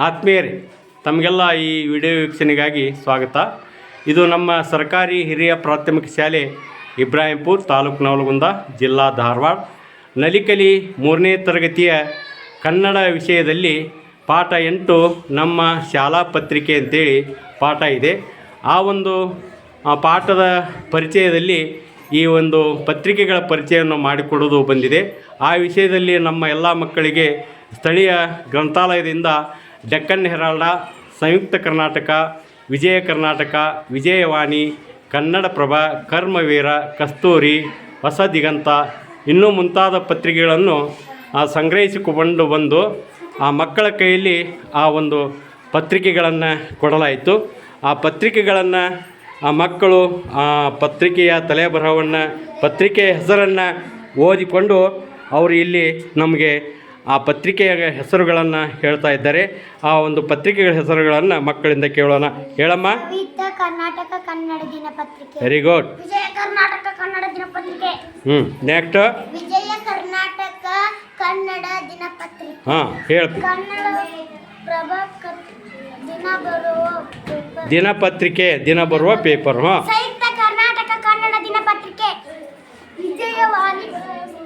ಆತ್ಮೀಯರೇ, ತಮಗೆಲ್ಲ ಈ ವಿಡಿಯೋ ವೀಕ್ಷಣೆಗಾಗಿ ಸ್ವಾಗತ. ಇದು ನಮ್ಮ ಸರ್ಕಾರಿ ಹಿರಿಯ ಪ್ರಾಥಮಿಕ ಶಾಲೆ, ಇಬ್ರಾಹಿಂಪುರ್ ತಾಲೂಕು ನವಲಗುಂದ, ಜಿಲ್ಲಾ ಧಾರವಾಡ. ನಲಿಕಲಿ ಮೂರನೇ ತರಗತಿಯ ಕನ್ನಡ ವಿಷಯದಲ್ಲಿ ಪಾಠ ಎಂಟು ನಮ್ಮ ಶಾಲಾ ಪತ್ರಿಕೆ ಅಂತೇಳಿ ಪಾಠ ಇದೆ. ಆ ಒಂದು ಪಾಠದ ಪರಿಚಯದಲ್ಲಿ ಈ ಒಂದು ಪತ್ರಿಕೆಗಳ ಪರಿಚಯವನ್ನು ಮಾಡಿಕೊಡೋದು ಬಂದಿದೆ. ಆ ವಿಷಯದಲ್ಲಿ ನಮ್ಮ ಎಲ್ಲ ಮಕ್ಕಳಿಗೆ ಸ್ಥಳೀಯ ಗ್ರಂಥಾಲಯದಿಂದ ಡೆಕ್ಕನ್ ಹೆರಾಲ್ಡ, ಸಂಯುಕ್ತ ಕರ್ನಾಟಕ, ವಿಜಯ ಕರ್ನಾಟಕ, ವಿಜಯವಾಣಿ, ಕನ್ನಡಪ್ರಭ, ಕರ್ಮವೀರ, ಕಸ್ತೂರಿ, ಹೊಸ ದಿಗಂತ, ಇನ್ನೂ ಮುಂತಾದ ಪತ್ರಿಕೆಗಳನ್ನು ಸಂಗ್ರಹಿಸಿಕೊಂಡು ಬಂದು ಆ ಮಕ್ಕಳ ಕೈಯಲ್ಲಿ ಆ ಒಂದು ಪತ್ರಿಕೆಗಳನ್ನು ಕೊಡಲಾಯಿತು. ಆ ಪತ್ರಿಕೆಗಳನ್ನು ಆ ಮಕ್ಕಳು ಆ ಪತ್ರಿಕೆಯ ತಲೆಬರಹವನ್ನು ಪತ್ರಿಕೆಯ ಹೆಸರನ್ನು ಓದಿಕೊಂಡು ಅವರು ಇಲ್ಲಿ ನಮಗೆ ಆ ಪತ್ರಿಕೆಯ ಹೆಸರುಗಳನ್ನು ಹೇಳ್ತಾ ಇದ್ದಾರೆ. ಆ ಒಂದು ಪತ್ರಿಕೆಗಳ ಹೆಸರುಗಳನ್ನು ಮಕ್ಕಳಿಂದ ಕೇಳೋಣ. ಹೇಳಮ್ಮ. ಕರ್ನಾಟಕ ಕನ್ನಡ ದಿನಪತ್ರಿಕೆ ವೆರಿ ಗುಡ್ ಕರ್ನಾಟಕ ಕನ್ನಡ ದಿನಪತ್ರಿಕೆ ಹ್ಞೂ ನೆಕ್ಸ್ಟ್ ವಿಜಯ ಕರ್ನಾಟಕ ಕನ್ನಡ ದಿನಪತ್ರಿಕೆ ಹಾಂ ಹೇಳ್ತಿ ಕನ್ನಡ ಪ್ರಭಾ ದಿನ ಬರುವ. ದಿನಪತ್ರಿಕೆ ದಿನ ಬರುವ ಪೇಪರ್ ಹಾಂ ಸಂಯುಕ್ತ ಕರ್ನಾಟಕ ಕನ್ನಡ ದಿನಪತ್ರಿಕೆ ವಿಜಯವಾಣಿ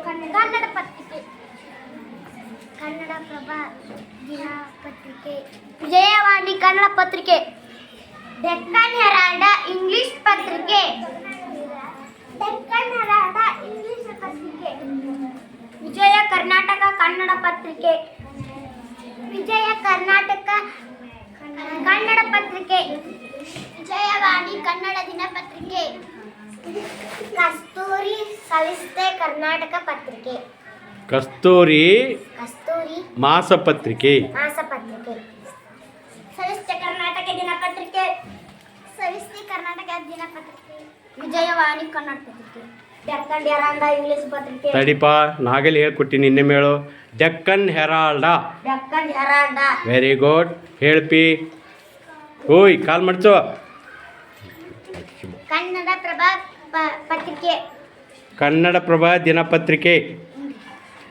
ಕನ್ನಡ ಕನ್ನಡ ಪತ್ರಿಕೆ ಕನ್ನಡ ಪ್ರಭ ದಿನಪತ್ರಿಕೆ. ವಿಜಯವಾಣಿ ಕನ್ನಡ ಪತ್ರಿಕೆ. ಡೆಕ್ಕನ್ ಹೆರಾಲ್ಡ ಇಂಗ್ಲಿಷ್ ಪತ್ರಿಕೆ. ಡೆಕ್ಕನ್ ಹೆರಾಲ್ಡ ಇಂಗ್ಲಿಷ್ ಪತ್ರಿಕೆ. ವಿಜಯ ಕರ್ನಾಟಕ ಕನ್ನಡ ಪತ್ರಿಕೆ. ವಿಜಯ ಕರ್ನಾಟಕ ಕನ್ನಡ ಪತ್ರಿಕೆ. ವಿಜಯವಾಣಿ ಕನ್ನಡ ದಿನಪತ್ರಿಕೆ. ಕಸ್ತೂರಿ ಸವಿಸ್ತೆ ಕರ್ನಾಟಕ ಪತ್ರಿಕೆ. ಕಸ್ತೂರಿ ಕಸ್ತೂರಿ ಮಾಸಪತ್ರಿಕೆ. ಮಾಸಪತ್ರಿಕೆ. ಸವಿಸ್ತೆ ಕರ್ನಾಟಕ ದಿನಪತ್ರಿಕೆ. ಸವಿಸ್ತೆ ಕರ್ನಾಟಕ ದಿನಪತ್ರಿಕೆ. ವಿಜಯವಾಣಿ ಕನ್ನಡ ಪತ್ರಿಕೆ. ಡೆಕ್ಕನ್ ಹೆರಾಲ್ಡ ಇಂಗ್ಲಿಷ್ ಪತ್ರಿಕೆ. ತಡಿಪ ನಾಗಲಿ ಹೇಳ್ಕೊಟ್ಟಿನಿ ನಿನ್ನೆ ಮೇಳು Deccan Herald. Deccan Herald. Very good ಹೇಳ್ಪಿ. ಓಯ್ ಕಾಲ್ ಮಾಡ್ಸೋ. ಕನ್ನಡ ಪ್ರಭಾ ಪತ್ರಿಕೆ. ಕನ್ನಡ ಪ್ರಭಾ ದಿನಪತ್ರಿಕೆ.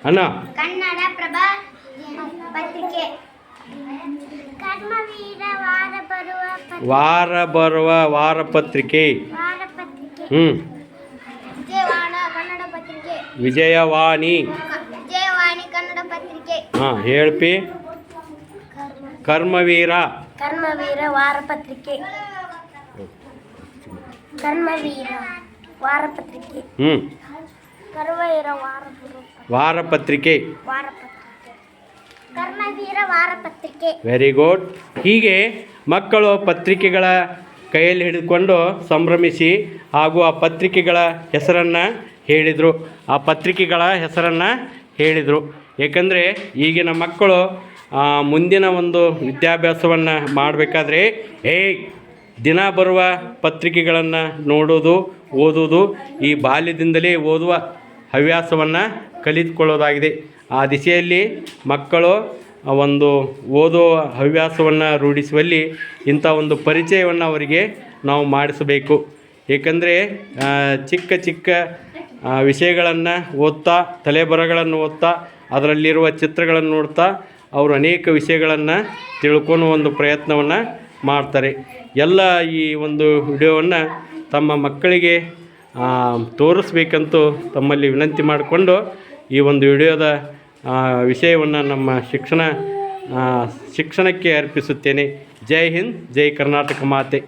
ಅಣ್ಣ. ಕನ್ನಡ ಪ್ರಭ ಪತ್ರಿಕೆ. ಕರ್ಮವೀರ ವಾರ ಬರುವ ವಾರಪತ್ರಿಕೆ ವಾರ ಬರುವ ವಾರ ಪತ್ರಿಕೆ. ಹ್ಞೂ ವಿಜಯವಾಣಿ ವಿಜಯವಾಣಿ. ಕನ್ನಡ ಪತ್ರಿಕೆ. ಹಾಂ ಹೇಳ್ಪಿ. ಕರ್ಮವೀರ ಕರ್ಮವೀರ ವಾರ ಪತ್ರಿಕೆ. ಕರ್ಮವೀರ ವಾರ ಪತ್ರಿಕೆ. ಹ್ಞೂ ಕರ್ಮವೀರ ವಾರ ಬರುವ ವಾರ ಪತ್ರಿಕೆ. ವಾರ ಪತ್ರಿಕೆ. ಕರ್ಮವೀರ ವಾರ ಪತ್ರಿಕೆ. ವೆರಿ ಗುಡ್ ಹೀಗೆ ಮಕ್ಕಳು ಪತ್ರಿಕೆಗಳ ಕೈಯಲ್ಲಿ ಹಿಡಿದುಕೊಂಡು ಸಂಭ್ರಮಿಸಿ ಹಾಗೂ ಆ ಪತ್ರಿಕೆಗಳ ಹೆಸರನ್ನು ಹೇಳಿದರು. ಆ ಪತ್ರಿಕೆಗಳ ಹೆಸರನ್ನು ಹೇಳಿದರು. ಏಕೆಂದರೆ ಈಗಿನ ಮಕ್ಕಳು ಮುಂದಿನ ಒಂದು ವಿದ್ಯಾಭ್ಯಾಸವನ್ನು ಮಾಡಬೇಕಾದ್ರೆ ಏ ದಿನ ಬರುವ ಪತ್ರಿಕೆಗಳನ್ನು ನೋಡೋದು ಓದೋದು ಈ ಬಾಲ್ಯದಿಂದಲೇ ಓದುವ ಹವ್ಯಾಸವನ್ನು ಕಲಿತುಕೊಳ್ಳೋದಾಗಿದೆ. ಆ ದಿಸೆಯಲ್ಲಿ ಮಕ್ಕಳು ಒಂದು ಓದೋ ಹವ್ಯಾಸವನ್ನು ರೂಢಿಸುವಲ್ಲಿ ಇಂಥ ಒಂದು ಪರಿಚಯವನ್ನು ಅವರಿಗೆ ನಾವು ಮಾಡಿಸಬೇಕು. ಏಕೆಂದರೆ ಚಿಕ್ಕ ಚಿಕ್ಕ ವಿಷಯಗಳನ್ನು ಓದ್ತಾ ತಲೆಬರಗಳನ್ನು ಓದ್ತಾ, ಅದರಲ್ಲಿರುವ ಚಿತ್ರಗಳನ್ನು ನೋಡ್ತಾ ಅವರು ಅನೇಕ ವಿಷಯಗಳನ್ನು ತಿಳ್ಕೊಳೋ ಒಂದು ಪ್ರಯತ್ನವನ್ನು ಮಾಡ್ತಾರೆ. ಎಲ್ಲ ಈ ಒಂದು ವಿಡಿಯೋವನ್ನು ತಮ್ಮ ಮಕ್ಕಳಿಗೆ ತೋರಿಸ್ಬೇಕಂತೂ ತಮ್ಮಲ್ಲಿ ವಿನಂತಿ ಮಾಡಿಕೊಂಡು ಈ ಒಂದು ವಿಡಿಯೋದ ವಿಷಯವನ್ನು ನಮ್ಮ ಶಿಕ್ಷಣ ಶಿಕ್ಷಣಕ್ಕೆ ಅರ್ಪಿಸುತ್ತೇನೆ. ಜೈ ಹಿಂದ್, ಜೈ ಕರ್ನಾಟಕ ಮಾತೆ.